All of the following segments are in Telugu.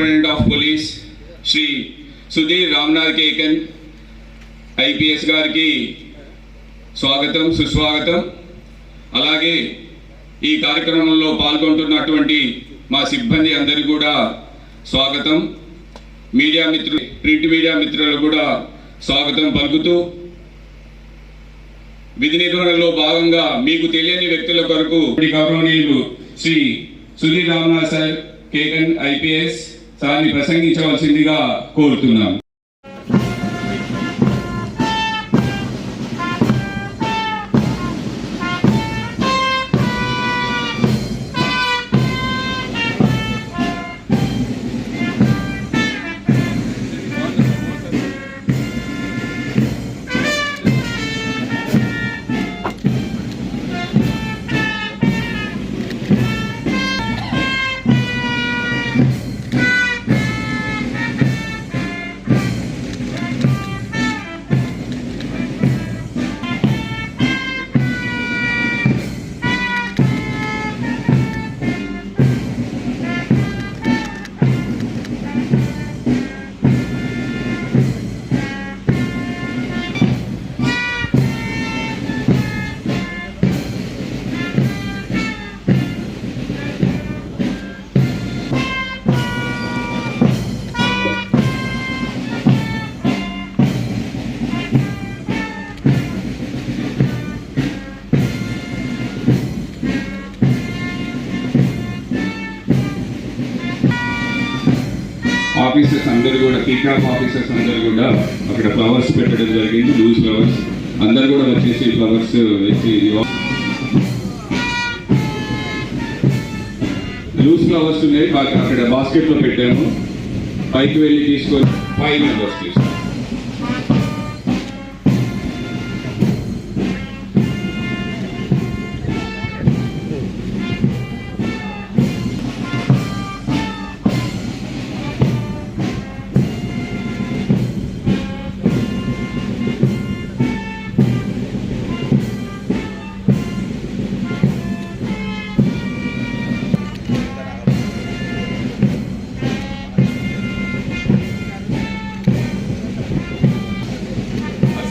Superintendent of police Shri Sudhir Ramnath Kekan IPS గారికి స్వాగతం సుస్వాగతం. అలాగే ఈ కార్యక్రమంలో పాల్గొంటున్నటువంటి మా సిబ్బంది అందరికీ కూడా స్వాగతం. మీడియా మిత్రులు ప్రింట్ మీడియా మిత్రులకు కూడా స్వాగతం పలుకుతూ విధి నిర్వహణలో భాగంగా మీకు తెలియని వ్యక్తుల కొరకు. గౌరవనీయులు శ్రీ సుధీర్ రామ్నాథ్ సార్ కేకన్ ఐపీఎస్ దాన్ని ప్రసంగించవలసిందిగా కోరుతున్నాను అందరూ పీకాక్ ఆఫీసర్స్ అందరూ కూడా అక్కడ ఫ్లవర్స్ పెట్టడం జరిగింది లూజ్ ఫ్లవర్స్ అందరు కూడా వచ్చేసి ఫ్లవర్స్ వేసి లూజ్ ఫ్లవర్స్ ఉన్నాయి అక్కడ బాస్కెట్లో పెట్టాము. పైకి వెళ్ళి తీసుకొని ఫైవ్ మెంబర్స్ తీసుకున్నాం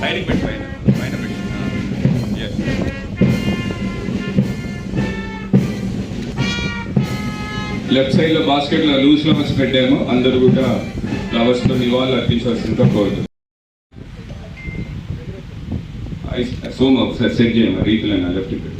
సైడ్కి పెట్టి పైన పైన పెట్టి. లెఫ్ట్ సైడ్లో బాస్కెట్లో లూజ్ ఫ్లవర్స్ పెట్టాము. అందరూ కూడా ఫ్లవర్స్తో నివాళులు అర్పించవలసిందిగా కోరుతున్నాం. సోమ ఒకసారి సెట్ చేయమా రీతిలో లెఫ్ట్ ఇక్కడ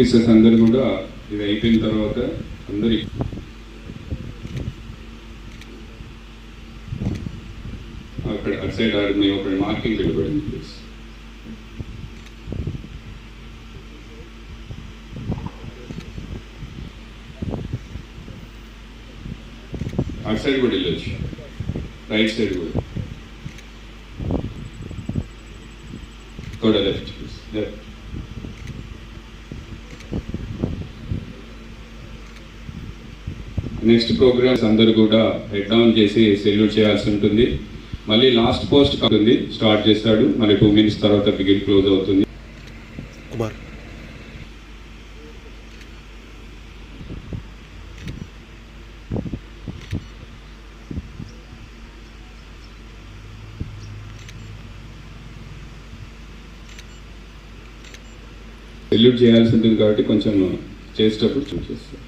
ఆఫీసర్స్ అందరు కూడా ఇది అయిపోయిన తర్వాత అందరి అక్కడ అటు సైడ్ ఆడ మేము ఒక మార్కింగ్ వెళ్ళబడింది ప్లీజ్ అటు సైడ్ కూడా వెళ్ళొచ్చు. రైట్ సైడ్ కూడా. కూడా లెఫ్ట్ లెఫ్ట్. నెక్స్ట్ ప్రోగ్రామ్స్ అందరూ కూడా హెడ్ డౌన్ చేసి సెల్యూట్ చేయాల్సి ఉంటుంది. మళ్ళీ లాస్ట్ పోస్ట్ ఉంటుంది స్టార్ట్ చేస్తాడు. మళ్ళీ టూ మినిట్స్ తర్వాత బిగిన్ క్లోజ్ అవుతుంది. కుమార్. సెల్యూట్ చేయాల్సి ఉంటుంది కాబట్టి కొంచెం చేసేటప్పుడు చూసేస్తాం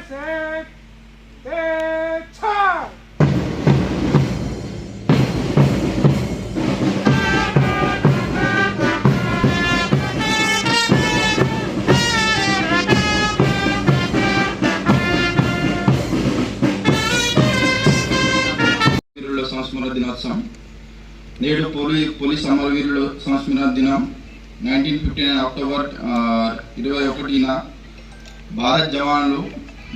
Dynastic సంస్మరణ దినోత్సవం. నేడు పోలీ పోలీస్ అమరవీరుల సంస్మరణ దినం నైన్టీన్ ఫిఫ్టీ నైన్ అక్టోబర్ ఇరవై ఒకటిన భారత్ జవాన్లు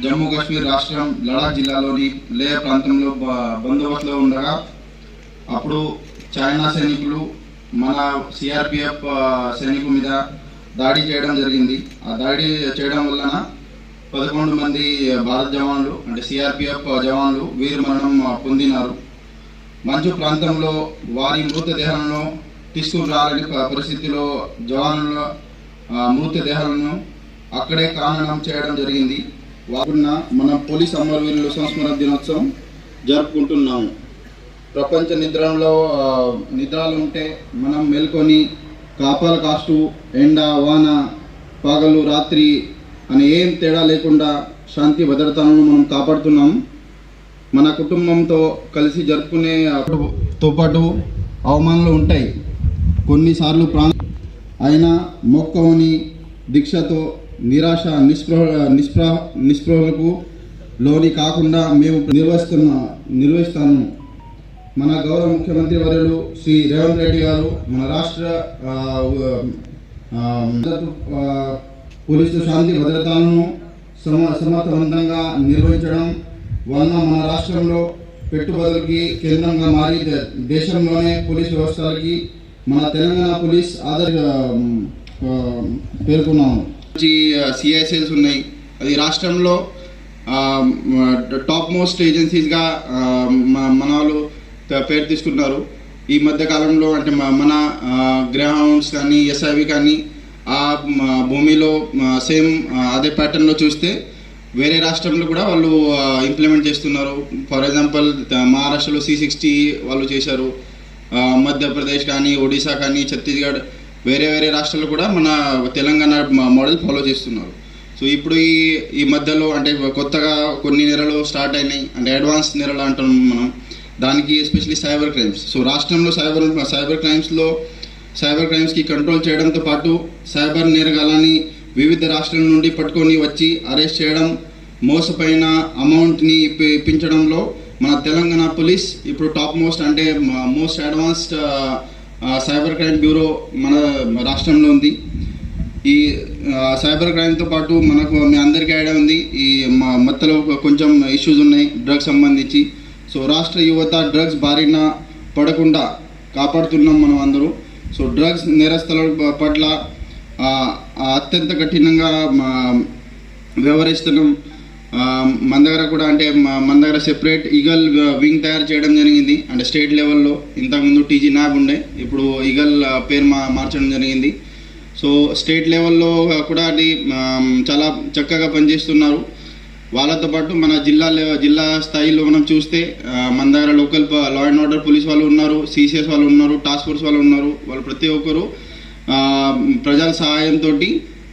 జమ్మూ కాశ్మీర్ రాష్ట్రం లడాక్ జిల్లాలోని లే ప్రాంతంలో బందోబస్తులో ఉండగా అప్పుడు చైనా సైనికులు మన సిఆర్పిఎఫ్ సైనికుల మీద దాడి చేయడం జరిగింది. ఆ దాడి చేయడం వలన పదకొండు మంది భారత జవాన్లు అంటే సిఆర్పిఎఫ్ జవాన్లు వీరమరణం పొందినారు. మంచు ప్రాంతంలో వారి మృతదేహాలను తీసుకురాలని పరిస్థితిలో జవానుల మృతదేహాలను అక్కడే ఖననం చేయడం జరిగింది. వారున్న మన పోలీస్ అమరవీరుల సంస్మరణ దినోత్సవం జరుపుకుంటున్నాము. ప్రపంచ నిద్రలో నిద్రలు ఉంటే మనం మేల్కొని కాపాల కాస్టు ఎండ వాన పగలు రాత్రి అని ఏం తేడా లేకుండా శాంతి భద్రతలను మనం కాపాడుతున్నాము. మన కుటుంబంతో కలిసి జరుపుకునే తో పాటు అవమానాలు ఉంటాయి. కొన్నిసార్లు ప్రాణ అయినా మొక్కవని దీక్షతో నిరాశ నిస్పృహ నిస్పృహ నిస్పృహలకు లోని కాకుండా మేము నిర్వహిస్తున్న నిర్వహిస్తాము. మన గౌరవ ముఖ్యమంత్రి వర్యులు శ్రీ రేవంత్ రెడ్డి గారు మన రాష్ట్ర పోలీసు శాంతి భద్రతలను సమ సమర్థవంతంగా నిర్వహించడం వలన మన రాష్ట్రంలో పెట్టుబడులకి కేంద్రంగా మారి దే- దేశంలోనే పోలీస్ వ్యవస్థలకి మన తెలంగాణ పోలీస్ ఆధార పేర్కొన్నాము. సిఐసిఎల్స్ ఉన్నాయి. అది రాష్ట్రంలో టాప్ మోస్ట్ ఏజెన్సీస్గా మన వాళ్ళు పేరు తీసుకున్నారు ఈ మధ్య కాలంలో అంటే మన గ్రహౌండ్స్ కానీ ఎస్ఐవి కానీ ఆ భూమిలో సేమ్ అదే ప్యాటర్న్లో చూస్తే వేరే రాష్ట్రంలో కూడా వాళ్ళు ఇంప్లిమెంట్ చేస్తున్నారు. ఫర్ ఎగ్జాంపుల్ మహారాష్ట్రలో సి సిక్స్టీ వాళ్ళు చేశారు. మధ్యప్రదేశ్ కానీ ఒడిశా కానీ ఛత్తీస్గఢ్ వేరే వేరే రాష్ట్రాలు కూడా మన తెలంగాణ మోడల్ ఫాలో చేస్తున్నారు. సో ఇప్పుడు ఈ ఈ మధ్యలో అంటే కొత్తగా కొన్ని నెలలు స్టార్ట్ అయినాయి. అంటే అడ్వాన్స్ నెలలు అంటున్నాం మనం. దానికి ఎస్పెషల్లీ సైబర్ క్రైమ్స్ సో రాష్ట్రంలో సైబర్ సైబర్ క్రైమ్స్లో సైబర్ క్రైమ్స్కి కంట్రోల్ చేయడంతో పాటు సైబర్ నేరగాలని వివిధ రాష్ట్రాల నుండి పట్టుకొని వచ్చి అరెస్ట్ చేయడం మోసపోయిన అమౌంట్ని ఇప్పించడంలో మన తెలంగాణ పోలీస్ ఇప్పుడు టాప్ మోస్ట్ అంటే most advanced cyber crime bureau మన రాష్ట్రంలో ఉంది. ఈ సైబర్ క్రైమ్తో పాటు మనకు మీ అందరికీ ఐడియా ఉంది. ఈ మ- మత్తలో కొంచెం ఇష్యూస్ ఉన్నాయి డ్రగ్స్ సంబంధించి. సో రాష్ట్ర యువత డ్రగ్స్ బారిన పడకుండా కాపాడుతున్నాం మనం అందరూ. సో డ్రగ్స్ నేరస్తుల పట్ల అత్యంత కఠినంగా మా- వ్యవహరిస్తున్నాం. మన దగ్గర కూడా అంటే మా- మన దగ్గర సెపరేట్ ఈగల్ వింగ్ తయారు చేయడం జరిగింది. అంటే స్టేట్ లెవెల్లో ఇంతకుముందు టీజీ నాబ్ ఉండే. ఇప్పుడు ఈగల్ పేరు మా మార్చడం జరిగింది. సో స్టేట్ లెవెల్లో కూడా అది చాలా చక్కగా పనిచేస్తున్నారు. వాళ్ళతో పాటు మన జిల్లా జిల్లా స్థాయిలో మనం చూస్తే మన దగ్గర local law and order police వాళ్ళు ఉన్నారు సిసిఎస్ వాళ్ళు ఉన్నారు టాస్క్ ఫోర్స్ వాళ్ళు ఉన్నారు. వాళ్ళు ప్రతి ఒక్కరు ప్రజల సహాయంతో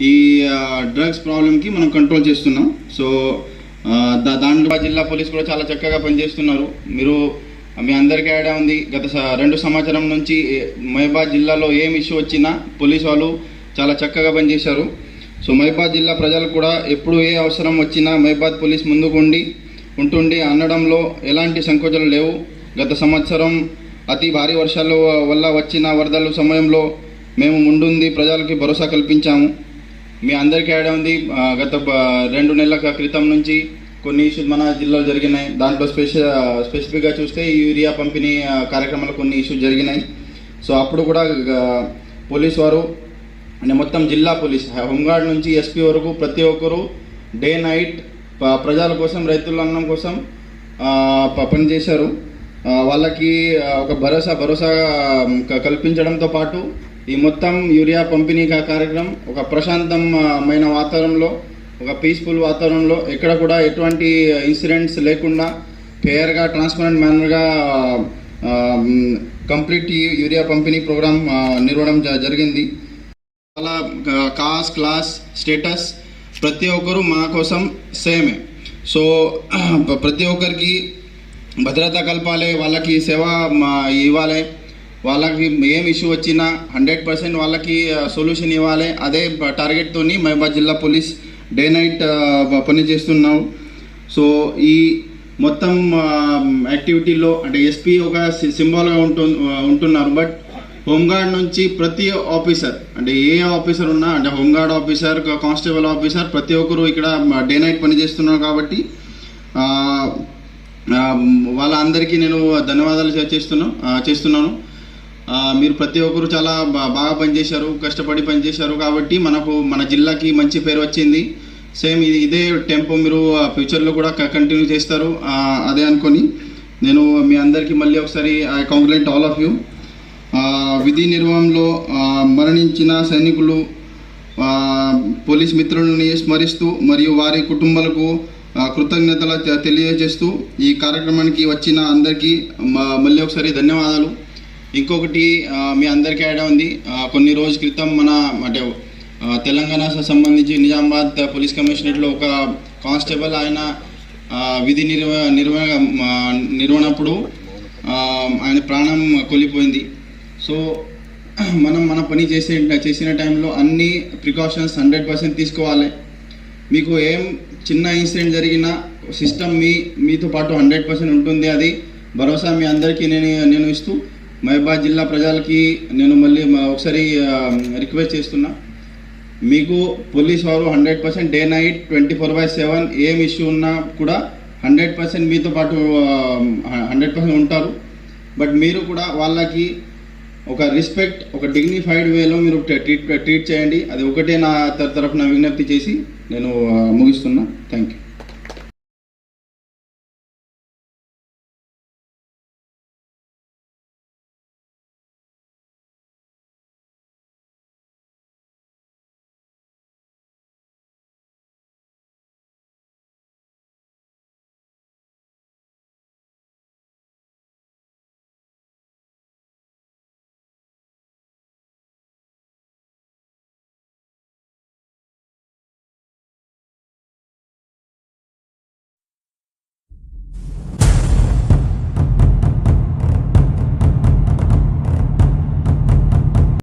ఈ డ్రగ్స్ ప్రాబ్లంకి మనం కంట్రోల్ చేస్తున్నాం. సో దా దాంట్లో జిల్లా పోలీస్ కూడా చాలా చక్కగా పనిచేస్తున్నారు. మీరు మీ అందరికీ ఐడియా ఉంది. గత స- రెండు సంవత్సరం నుంచి మహిబాద్ జిల్లాలో ఏం ఇష్యూ వచ్చినా పోలీస్ వాళ్ళు చాలా చక్కగా పనిచేశారు. సో మహిబాద్ జిల్లా ప్రజలు కూడా ఎప్పుడు ఏ అవసరం వచ్చినా మహిబాద్ పోలీస్ ముందుకు ఉండి ఉంటుండి అనడంలో ఎలాంటి సంకోచాలు లేవు. గత సంవత్సరం అతి భారీ వర్షాల వల్ల వచ్చిన వరదల సమయంలో మేము ముందుంది ప్రజలకి భరోసా కల్పించాము. మీ అందరికీ ఐడియా ఉంది గత రెండు నెలల క్రితం నుంచి కొన్ని ఇష్యూస్ మన జిల్లాలో జరిగినాయి. దాంట్లో స్పెషల్ స్పెసిఫిక్గా చూస్తే యూరియా పంపిణీ కార్యక్రమాలు కొన్ని ఇష్యూస్ జరిగినాయి. సో అప్పుడు కూడా పోలీస్ వారు మొత్తం జిల్లా పోలీస్ హోంగార్డ్ నుంచి ఎస్పీ వరకు ప్రతి ఒక్కరు డే నైట్ ప్రజల కోసం రైతుల అన్నం కోసం పనిచేశారు వాళ్ళకి ఒక భరోసా భరోసా క- కల్పించడంతో పాటు ఈ మొత్తం యూరియా పంపిణీ కార్యక్రమం ఒక ప్రశాంతమైన వాతావరణంలో ఒక పీస్ఫుల్ వాతావరణంలో ఎక్కడ కూడా ఎటువంటి ఇన్సిడెంట్స్ లేకుండా ఫేర్గా ట్రాన్స్పరెంట్ మేనర్గా కంప్లీట్ యూరియా పంపిణీ ప్రోగ్రామ్ నిర్వహణం జ- జరిగింది. చాలా కాస్ట్ క్లాస్ స్టేటస్ ప్రతి ఒక్కరు మా కోసం సేమే సో ప్రతి ఒక్కరికి భద్రత కల్పాలి వాళ్ళకి సేవ ఇవ్వాలి. వాళ్ళకి ఏం ఇష్యూ వచ్చినా హండ్రెడ్ పర్సెంట్ వాళ్ళకి సొల్యూషన్ ఇవ్వాలి. అదే టార్గెట్తో మహబాద్ జిల్లా పోలీస్ డే నైట్ పని చేస్తున్నాం. సో ఈ మొత్తం యాక్టివిటీలో అంటే ఎస్పీ ఒక సింబాల్గా ఉంటు ఉంటున్నారు. బట్ హోంగార్డ్ నుంచి ప్రతి ఆఫీసర్ అంటే ఏ ఆఫీసర్ ఉన్నా అంటే హోంగార్డ్ ఆఫీసర్ కానిస్టేబుల్ ఆఫీసర్ ప్రతి ఒక్కరు ఇక్కడ డే నైట్ పని చేస్తున్నారు కాబట్టి వాళ్ళందరికీ నేను ధన్యవాదాలు చేస్తున్నాను చేస్తున్నాను. మీరు ప్రతి ఒక్కరు చాలా బాగా పనిచేశారు కష్టపడి పనిచేశారు కాబట్టి మనకు మన జిల్లాకి మంచి పేరు వచ్చింది. సేమ్ ఇది ఇదే టెంపో మీరు ఫ్యూచర్లో కూడా కంటిన్యూ చేస్తారు. అదే అనుకొని నేను మీ అందరికీ మళ్ళీ ఒకసారి I congrat all of you విధి నిర్వహణలో మరణించిన సైనికులు పోలీస్ మిత్రులని స్మరిస్తూ మరియు వారి కుటుంబాలకు కృతజ్ఞతలు తె- తెలియజేస్తూ ఈ కార్యక్రమానికి వచ్చిన అందరికీ మళ్ళీ ఒకసారి ధన్యవాదాలు. ఇంకొకటి మీ అందరికీ ఐడియా ఉంది. కొన్ని రోజుల క్రితం మన అంటే తెలంగాణ సంబంధించి నిజామాబాద్ పోలీస్ కమిషనరేట్లో ఒక కానిస్టేబుల్ ఆయన విధి నిర్వ నిర్వ నిర్వహణప్పుడు ఆయన ప్రాణం కోల్పోయింది. సో మనం మన పని చేసే చేసిన టైంలో అన్ని ప్రికాషన్స్ హండ్రెడ్ పర్సెంట్ తీసుకోవాలి. మీకు ఏం చిన్న ఇన్సిడెంట్ జరిగినా సిస్టమ్ మీ మీతో పాటు హండ్రెడ్ పర్సెంట్ ఉంటుంది. అది భరోసా మీ అందరికీ నేను నేను ఇస్తూ మహబాద్ జిల్లా ప్రజలకి నేను మళ్ళీ ఒకసారి రిక్వెస్ట్ చేస్తున్నా. మీకు పోలీస్ వారు hundred percent day night twenty four by seven ఏం ఇష్యూ ఉన్నా కూడా హండ్రెడ్ పర్సెంట్ మీతో పాటు హండ్రెడ్ పర్సెంట్ ఉంటారు. బట్ మీరు కూడా వాళ్ళకి ఒక రెస్పెక్ట్ ఒక డిగ్నిఫైడ్ వేలో మీరు ట్రీట్ ట్రీట్ చేయండి. అది ఒకటే నా తరఫున విజ్ఞప్తి చేసి నేను ముగిస్తున్నా. Thank you